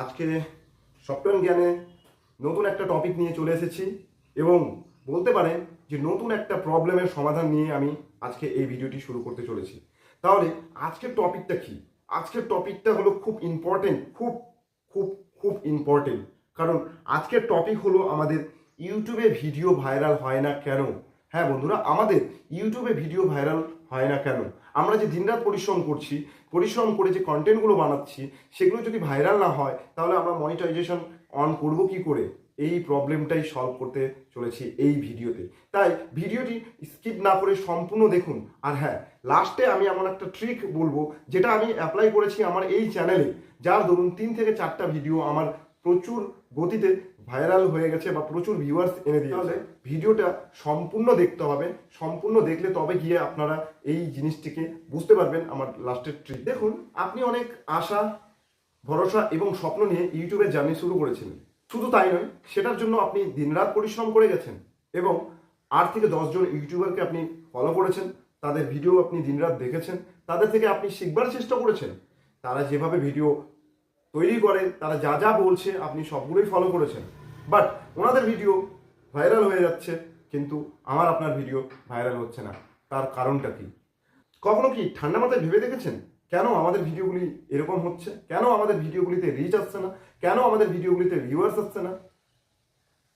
আজকে সফটওয়্যার জ্ঞানে নতুন একটা টপিক নিয়ে চলে এসেছি এবং বলতে পারেন যে নতুন একটা প্রবলেমের সমাধান নিয়ে আমি আজকে এই ভিডিওটি শুরু করতে চলেছি। তাহলে আজকের টপিকটা কি? আজকের টপিকটা হলো খুব ইম্পর্টেন্ট খুব খুব খুব ইম্পর্টেন্ট কারণ আজকের টপিক হলো আমাদের ইউটিউবে ভিডিও ভাইরাল হয় না কেন? হ্যাঁ বন্ধুরা, আমাদের ইউটিউবে ভিডিও ভাইরাল হয় না কেন? আমরা যে দিনরাত পরিশ্রম করছি, পরিশ্রম করে যে কন্টেন্টগুলো বানাচ্ছি, সেগুলো যদি ভাইরাল না হয়, তাহলে আমরা মনিটাইজেশন অন করব কি করে? এই প্রবলেমটাই সলভ করতে চলেছি এই ভিডিওতে। তাই ভিডিওটি স্কিপ না করে সম্পূর্ণ দেখুন। আর হ্যাঁ লাস্টে আমি এমন একটা ট্রিক বলব, যেটা আমি অ্যাপ্লাই করেছি আমার এই চ্যানেলে যার ধরুন তিন থেকে চারটা ভিডিও আমার প্রচুর গতিতে ভাইরাল হয়ে গেছে বা প্রচুর ভিউয়ার্স এনে দিয়ে তাহলে ভিডিওটা সম্পূর্ণ দেখতে হবে। সম্পূর্ণ দেখলে তবে গিয়ে আপনারা এই জিনিসটিকে বুঝতে পারবেন আমার লাস্টের ট্রিক দেখুন, আপনি অনেক আশা, ভরসা এবং স্বপ্ন নিয়ে ইউটিউবে জার্নি শুরু করেছিলেন শুধু তাই নয়, সেটার জন্য আপনি দিনরাত পরিশ্রম করে গেছেন এবং আট থেকে দশজন ইউটিউবারকে আপনি ফলো করেছেন, তাদের ভিডিও আপনি দিনরাত দেখেছেন, তাদের থেকে আপনি শিখবার চেষ্টা করেছেন। তারা যেভাবে ভিডিও তৈরি করে, তারা যা যা বলছে, আপনি সবগুলোই ফলো করেছেন। বাট ওনাদের ভিডিও ভাইরাল হয়ে যাচ্ছে, কিন্তু আমার আপনার ভিডিও ভাইরাল হচ্ছে না। তার কারণটা কি? কখনো কি ঠান্ডা মাথায় ভেবে দেখেছেন? কেন আমাদের ভিডিওগুলি এরকম হচ্ছে? কেন আমাদের ভিডিওগুলিতে রিচ আসছে না? কেন আমাদের ভিডিওগুলিতে ভিউয়ার্স আসছে না?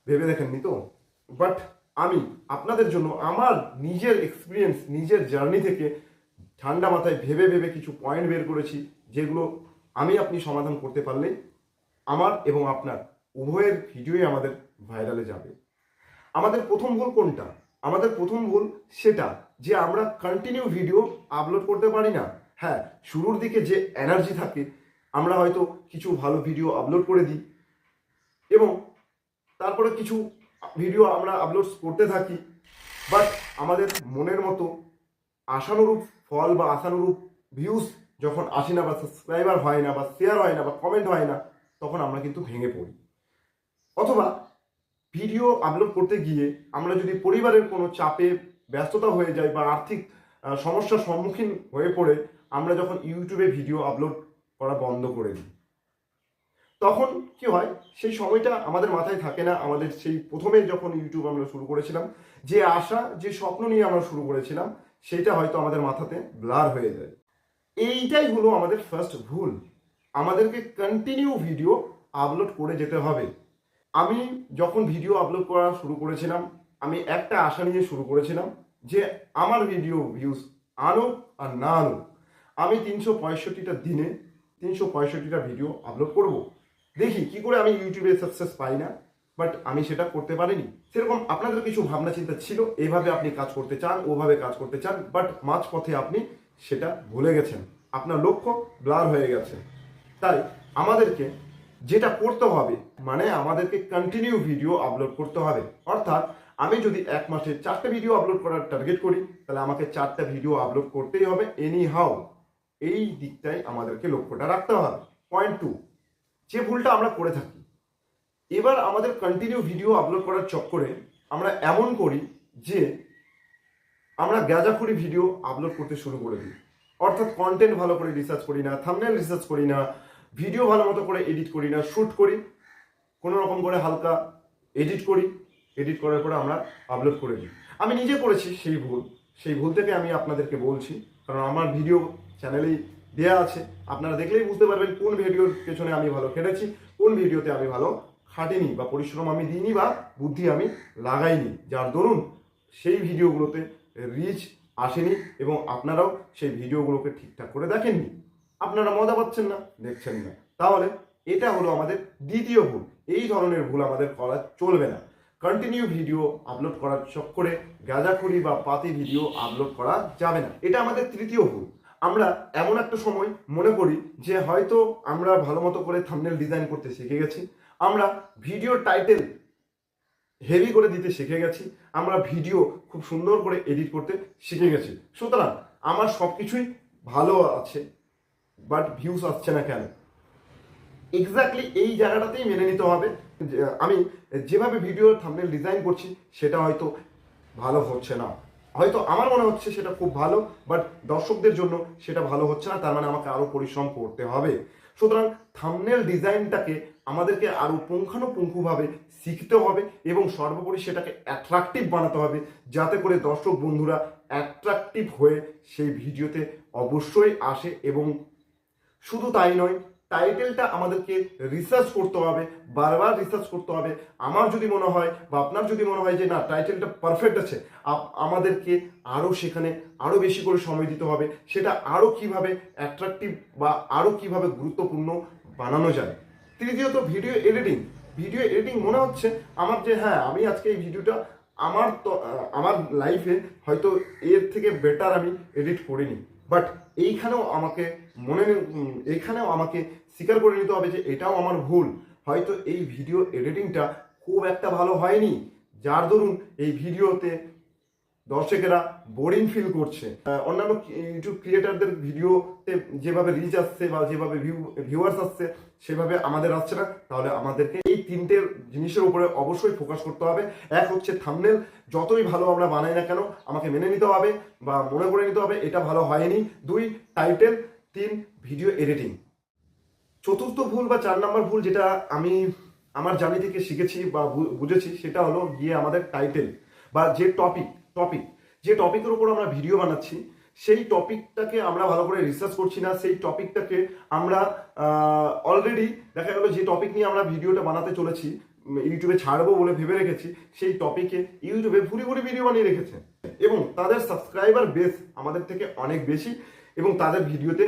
ভেবে দেখেননি তো? বাট আমি আপনাদের জন্য আমার নিজের এক্সপিরিয়েন্স নিজের জার্নি থেকে ঠান্ডা মাথায় ভেবে ভেবে কিছু পয়েন্ট বের করেছি, যেগুলো আমি আপনি সমাধান করতে পারলে আমার এবং আপনার উভয়ের ভিডিওই আমাদের ভাইরালে যাবে। আমাদের প্রথম ভুল কোনটা? আমাদের প্রথম ভুল সেটা যে আমরা কন্টিনিউ ভিডিও আপলোড করতে পারি না। হ্যাঁ শুরুর দিকে যে এনার্জি থাকে, আমরা হয়তো কিছু ভালো ভিডিও আপলোড করে দিই এবং তারপরে কিছু ভিডিও আমরা আপলোড করতে থাকি। বাট আমাদের মনের মতো আশানুরূপ ফল বা আশানুরূপ ভিউজ যখন আসে না বা সাবস্ক্রাইবার হয় না বা শেয়ার হয় না বা কমেন্ট হয় না, তখন আমরা কিন্তু ভেঙে পড়ি। অথবা ভিডিও আপলোড করতে গিয়ে আমরা যদি পরিবারের কোনো চাপে ব্যস্ততা হয়ে যায় বা আর্থিক সমস্যার সম্মুখীন হয়ে পড়ে, আমরা যখন ইউটিউবে ভিডিও আপলোড করা বন্ধ করে দিই, তখন কি হয়? সেই সময়টা আমাদের মাথায় থাকে না। আমাদের সেই প্রথমে যখন ইউটিউব আমরা শুরু করেছিলাম, যে আশা, যে স্বপ্ন নিয়ে আমরা শুরু করেছিলাম, সেটা হয়তো আমাদের মাথাতে ব্লার হয়ে যায়। এইটাই হলো আমাদের ফার্স্ট ভুল। আমাদেরকে কন্টিনিউ ভিডিও আপলোড করে যেতে হবে। আমি যখন ভিডিও আপলোড করা শুরু করেছিলাম, আমি একটা আশা নিয়ে শুরু করেছিলাম যে আমার ভিডিও ভিউজ আনুক আর না আনুক, আমি তিনশো পঁয়ষট্টিটা দিনে তিনশো পঁয়ষট্টিটা ভিডিও আপলোড করব। দেখি কি করে আমি ইউটিউবে সাকসেস পাই না বাট আমি সেটা করতে পারিনি। সেরকম আপনাদের কিছু ভাবনা চিন্তা ছিল এইভাবে আপনি কাজ করতে চান, ওভাবে কাজ করতে চান বাট মাঝ পথে আপনি সেটা ভুলে গেছেন। আপনার লক্ষ্য ব্লার হয়ে গেছে। তাই আমাদেরকে যেটা করতে হবে মানে আমাদেরকে কন্টিনিউ ভিডিও আপলোড করতে হবে। অর্থাৎ আমি যদি এক মাসে চারটে ভিডিও আপলোড করার টার্গেট করি, তাহলে আমাকে চারটা ভিডিও আপলোড করতেই হবে এনি হাউ এই দিকটাই আমাদেরকে লক্ষ্যটা রাখতে হবে। পয়েন্ট টু যে ভুলটা আমরা করে থাকি, এবার আমাদের কন্টিনিউ ভিডিও আপলোড করার চক্করে আমরা এমন করি যে আমরা গাঁজাখুরি ভিডিও আপলোড করতে শুরু করে দিই। অর্থাৎ কন্টেন্ট ভালো করে রিসার্চ করি না থামনেল রিসার্চ করি না ভিডিও ভালো মতো করে এডিট করি না শ্যুট করি, কোনো রকম করে হালকা এডিট করি এডিট করার পরে আমরা আপলোড করে দিই। আমি নিজে করেছি সেই ভুল সেই ভুল থেকে আমি আপনাদেরকে বলছি, কারণ আমার ভিডিও চ্যানেলেই দেয়া আছে। আপনারা দেখলেই বুঝতে পারবেন কোন ভিডিওর পেছনে আমি ভালো খেটেছি, কোন ভিডিওতে আমি ভালো খাটিনি বা পরিশ্রম আমি দিইনি বা বুদ্ধি আমি লাগাইনি। যার দরুন সেই ভিডিওগুলোতে রিচ আসেনি এবং আপনারাও সেই ভিডিওগুলোকে ঠিকঠাক করে দেখেননি। আপনারা মজা পাচ্ছেন না, দেখছেন না। তাহলে এটা হলো আমাদের দ্বিতীয় ভুল। এই ধরনের ভুল আমাদের করা চলবে না। কন্টিনিউ ভিডিও আপলোড করার চক্করে গাঁজাখুরি বা পাতি ভিডিও আপলোড করা যাবে না। এটা আমাদের তৃতীয় ভুল। আমরা এমন একটা সময় মনে করি যে হয়তো আমরা ভালো মতো করে থাম্বনেল ডিজাইন করতে শিখে গেছি। আমরা ভিডিও টাইটেল হেভি করে দিতে শিখে গেছি। আমরা ভিডিও খুব সুন্দর করে এডিট করতে শিখে গেছি। সুতরাং আমার সব কিছুই ভালো আছে বাট ভিউস আসছে না কেন? এক্স্যাক্টলি এই জায়গাটাতেই মেনে নিতে হবে। আমি যেভাবে ভিডিও থাম্বনেল ডিজাইন করছি, সেটা হয়তো ভালো হচ্ছে না। হয়তো আমার মনে হচ্ছে সেটা খুব ভালো বাট দর্শকদের জন্য সেটা ভালো হচ্ছে না, তার মানে আমাকে আরও পরিশ্রম করতে হবে। সুতরাং থামনেল ডিজাইনটাকে আমাদেরকে আরও পুঙ্খানুপুঙ্খভাবে শিখতে হবে এবং সর্বোপরি সেটাকে অ্যাট্রাকটিভ বানাতে হবে, যাতে করে দর্শক বন্ধুরা অ্যাট্রাকটিভ হয়ে সেই ভিডিওতে অবশ্যই আসে এবং শুধু তাই নয় টাইটেলটা আমাদেরকে রিসার্চ করতে হবে, বারবার রিসার্চ করতে হবে। আমার যদি মনে হয় বা আপনার যদি মনে হয় যে, না টাইটেলটা পারফেক্ট আছে। আমাদেরকে আরও সেখানে আরও বেশি করে সময় দিতে হবে। সেটা আরও কীভাবে অ্যাট্রাকটিভ বা আরও কীভাবে গুরুত্বপূর্ণ বানানো যায়। তৃতীয়ত ভিডিও এডিটিং ভিডিও এডিটিং মনে হচ্ছে আমার যে হ্যাঁ আমি আজকে এই ভিডিওটা আমার তো, আমার লাইফে হয়তো এর থেকে বেটার আমি এডিট করিনি। বাট এইখানেও আমাকে মনে এখানেও আমাকে স্বীকার করে নিতে হবে যে এটাও আমার ভুল। হয়তো এই ভিডিও এডিটিংটা খুব একটা ভালো হয়নি। যার দরুন এই ভিডিওতে দর্শকেরা বোরিং ফিল করছে। অন্যান্য ইউটিউব ক্রিয়েটারদের ভিডিওতে যেভাবে রিচ আসছে বা যেভাবে ভিউ ভিউয়ার্স আসছে, সেভাবে আমাদের আসছে না। তাহলে আমাদেরকে এই তিনটে জিনিসের উপরে অবশ্যই ফোকাস করতে হবে। এক হচ্ছে থামনেল যতই ভালো আমরা বানাই না কেন, আমাকে মেনে নিতে হবে বা মনে করে নিতে হবে, এটা ভালো হয়নি। দুই টাইটেল তিন ভিডিও এডিটিং চতুর্থ ভুল বা চার নাম্বার ভুল যেটা আমি আমার জানি থেকে শিখেছি বু- বুঝেছি, সেটা হলো গিয়ে আমাদের টাইটেল বা যে টপিক টপিক যে টপিকের উপর আমরা ভিডিও বানাচ্ছি, সেই টপিকটাকে আমরা ভালো করে রিসার্চ করছি না, সেই টপিকটাকে আমরা অলরেডি দেখা গেল যে টপিক নিয়ে আমরা ভিডিওটা বানাতে চলেছি, ইউটিউবে ছাড়বো বলে ভেবে রেখেছি, সেই টপিকে ইউটিউবে ভুরি ভুরি ভিডিও বানিয়ে রেখেছে। এবং তাদের সাবস্ক্রাইবার বেস আমাদের থেকে অনেক বেশি এবং তাদের ভিডিওতে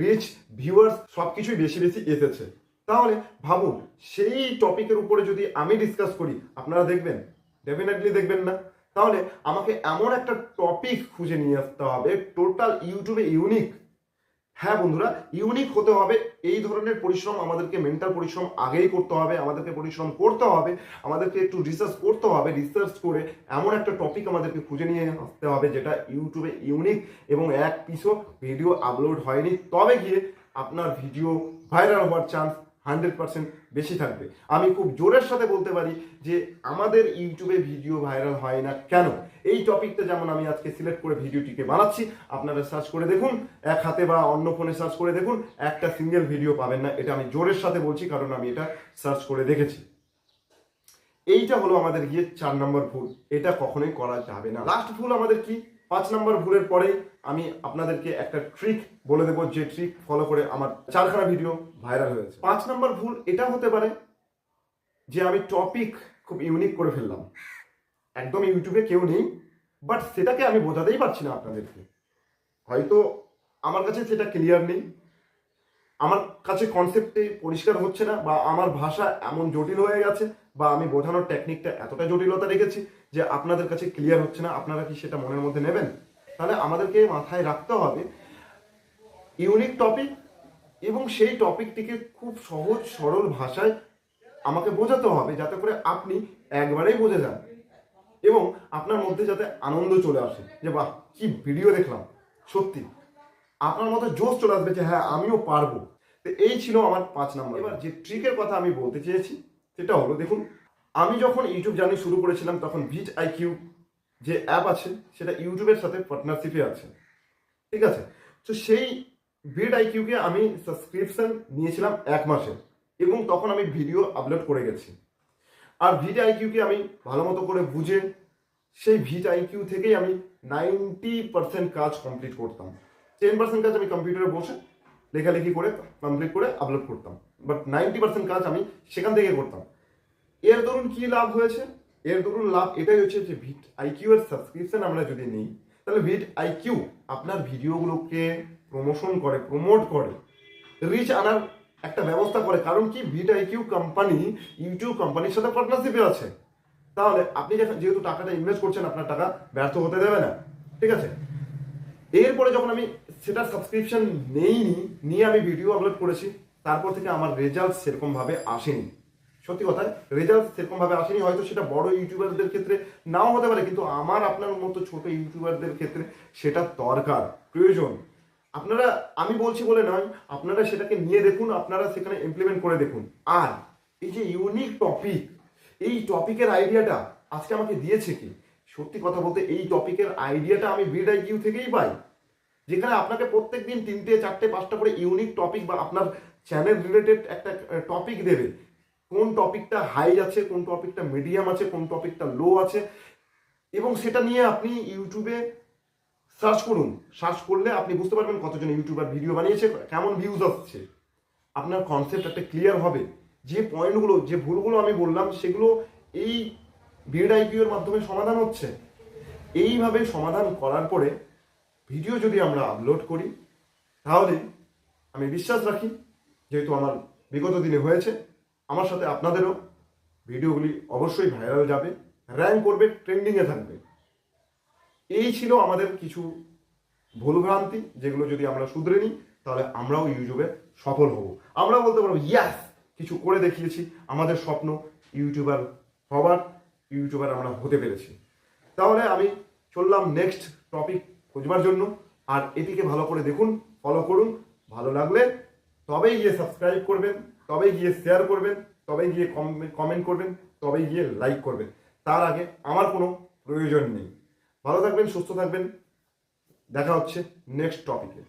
রিচ ভিউয়ার্স সব কিছুই বেশি বেশি এসেছে। তাহলে ভাবুন, সেই টপিকের উপরে যদি আমি ডিসকাস করি, আপনারা দেখবেন ডেফিনেটলি দেখবেন না। তাহলে আমাকে এমন একটা টপিক খুঁজে নিয়ে আসতে হবে টোটাল ইউটিউবে ইউনিক হ্যাঁ বন্ধুরা ইউনিক হতে হবে, এই ধরনের পরিশ্রম আমাদেরকে মেন্টাল পরিশ্রম আগেই করতে হবে, আমাদেরকে পরিশ্রম করতে হবে, আমাদেরকে একটু রিসার্চ করতে হবে রিসার্চ করে এমন একটা টপিক আমাদেরকে খুঁজে নিয়ে আসতে হবে, যেটা ইউটিউবে ইউনিক এবং এক পিসও ভিডিও আপলোড হয়নি। তবে গিয়ে আপনার ভিডিও ভাইরাল হওয়ার চান্স হান্ড্রেড পার্সেন্ট বেশি থাকবে। আমি খুব জোরের সাথে বলতে পারি যে আমাদের ইউটিউবে ভিডিও ভাইরাল হয় না কেন? এই টপিকটা যেমন আমি আজকে সিলেক্ট করে ভিডিওটিকে বানাচ্ছি, আপনারা সার্চ করে দেখুন, এক হাতে বা অন্য ফোনে সার্চ করে দেখুন, একটা সিঙ্গেল ভিডিও পাবেন না। এটা আমি জোরের সাথে বলছি, কারণ আমি এটা সার্চ করে দেখেছি। এইটা হলো আমাদের গিয়ে চার নম্বর ভুল। এটা কখনোই করা যাবে না। লাস্ট ভুল আমাদের কি? পাঁচ নম্বর ভুলের পরেই আমি আপনাদেরকে একটা ট্রিক বলে দেবো, যে ট্রিক ফলো করে আমার চারখানা ভিডিও ভাইরাল হয়েছে। পাঁচ নম্বর ভুল, এটা হতে পারে যে আমি টপিক খুব ইউনিক করে ফেললাম। একদম ইউটিউবে কেউ নেই বাট সেটাকে আমি বোঝাতেই পারছি না আপনাদেরকে। হয়তো আমার কাছে সেটা ক্লিয়ার নেই, আমার কাছে কনসেপ্টে পরিষ্কার হচ্ছে না, বা আমার ভাষা এমন জটিল হয়ে গেছে, বা আমি বোঝানোর টেকনিকটা এতটা জটিলতা রেখেছি যে আপনাদের কাছে ক্লিয়ার হচ্ছে না। আপনারা কি সেটা মনের মধ্যে নেবেন? তাহলে আমাদেরকে মাথায় রাখতে হবে ইউনিক টপিক এবং সেই টপিকটিকে খুব সহজ, সরল ভাষায় আমাকে বোঝাতে হবে, যাতে করে আপনি একবারেই বুঝে যান এবং আপনার মধ্যে যাতে আনন্দ চলে আসে যে, বাহ, কি ভিডিও দেখলাম, সত্যি। আপনার মধ্যে জোশ চলে আসবে যে হ্যাঁ আমিও পারব। তো এই ছিল আমার পাঁচ নম্বর। এবার যে ট্রিকের কথা আমি বলতে চেয়েছি, সেটা হলো, দেখুন, আমি যখন ইউটিউব জার্নি শুরু করেছিলাম, তখন ভিট আইকিউ যে অ্যাপ আছে, সেটা ইউটিউবের সাথে পার্টনারশিপে আছে। ঠিক আছে? তো সেই ভিড আইকিউকে আমি সাবস্ক্রিপশন নিয়েছিলাম এক মাসে এবং তখন আমি ভিডিও আপলোড করে গেছি। আর ভিড আইকিউকে আমি ভালো মতো করে বুঝে সেই ভিট আইকিউ থেকেই আমি নাইনটি পার্সেন্ট কাজ কমপ্লিট করতাম। টেন পার্সেন্ট কাজ আমি কম্পিউটারে বসে লেখালেখি করে কমপ্লিট করে আপলোড করতাম। বাট নাইনটি পার্সেন্ট কাজ আমি সেখান থেকে করতাম। এর দরুন কী লাভ হয়েছে? এর দরুন লাভ এটাই হচ্ছে যে ভিট আইকিউ এর সাবস্ক্রিপশন আমরা যদি নিই, তাহলে ভিট আইকিউ আপনার ভিডিওগুলোকে প্রমোশন করে প্রমোট করে রিচ আনার একটা ব্যবস্থা করে। কারণ কি? ভিট আইকিউ কোম্পানি ইউটিউব কোম্পানির সাথে পার্টনারশিপে আছে। তাহলে আপনি যেহেতু টাকাটা ইনভেস্ট করছেন, আপনার টাকা ব্যর্থ হতে দেবে না। ঠিক আছে? এরপরে যখন আমি সেটা সাবস্ক্রিপশন নেইনি, নিয়ে আমি ভিডিও আপলোড করেছি, তারপর থেকে আমার রেজাল্ট সেরকমভাবে আসেনি। সত্যি কথা রেজাল্ট সেরকম ভাবে আসেনি, হয়তো সেটা বড় ইউটিউবারদের ক্ষেত্রে নাও হতে পারে, কিন্তু আমার, আপনার মতো ছোট ইউটিউবারদের ক্ষেত্রে সেটা দরকার, প্রয়োজন। আপনারা, আমি বলছি বলে নয়, আপনারা সেটাকে নিয়ে দেখুন, আপনারা সেখানে ইমপ্লিমেন্ট করে দেখুন। আর এই যে ইউনিক টপিক এই টপিকের আইডিয়াটা আজকে আমাকে দিয়েছে কি? সত্যি কথা বলতে, এই টপিকের আইডিয়াটা আমি বিড আইকিউ থেকেই পাই। যেখানে আপনাকে প্রত্যেক দিন তিনটে, চারটে, পাঁচটা করে ইউনিক টপিক বা আপনার চ্যানেল রিলেটেড একটা টপিক দেবে। কোন টপিকটা হাই আছে, কোন টপিকটা মিডিয়াম আছে, কোন টপিকটা লো আছে, এবং সেটা নিয়ে আপনি ইউটিউবে সার্চ করুন। সার্চ করলে আপনি বুঝতে পারবেন কতজন ইউটিউবার ভিডিও বানিয়েছে, কেমন ভিউজ আসছে। আপনার কনসেপ্ট একটা ক্লিয়ার হবে। যে পয়েন্টগুলো যে ভুলগুলো আমি বললাম, সেগুলো এই বিএড আইপিওর মাধ্যমে সমাধান হচ্ছে। এইভাবে সমাধান করার পরে ভিডিও যদি আমরা আপলোড করি, তাহলে আমি বিশ্বাস রাখি, যেহেতু আমার বিগত দিনে হয়েছে আমার সাথে আপনাদেরও ভিডিওগুলি অবশ্যই ভাইরাল যাবে র্যাঙ্ক করবে ট্রেন্ডিংয়ে থাকবে। এই ছিল আমাদের কিছু ভুলভ্রান্তি যেগুলো যদি আমরা শুধরে নিই, তাহলে আমরাও ইউটিউবে সফল হব। আমরা বলতে পারব ইয়াস কিছু করে দেখিয়েছি, আমাদের স্বপ্ন ইউটিউবার হবার, ইউটিউবার আমরা হতে পেরেছি। তাহলে আমি চললাম নেক্সট টপিক খুঁজবার জন্য, আর এটিকে ভালো করে দেখুন ফলো করুন, ভালো লাগলে তবেই গিয়ে সাবস্ক্রাইব করবেন। তবেই গিয়ে শেয়ার করবেন, তবেই গিয়ে কমেন্ট করবেন, তবেই গিয়ে লাইক করবেন। তার আগে আমার কোনো প্রয়োজন নেই। ভালো থাকবেন, সুস্থ থাকবেন। দেখা হচ্ছে নেক্সট টপিকে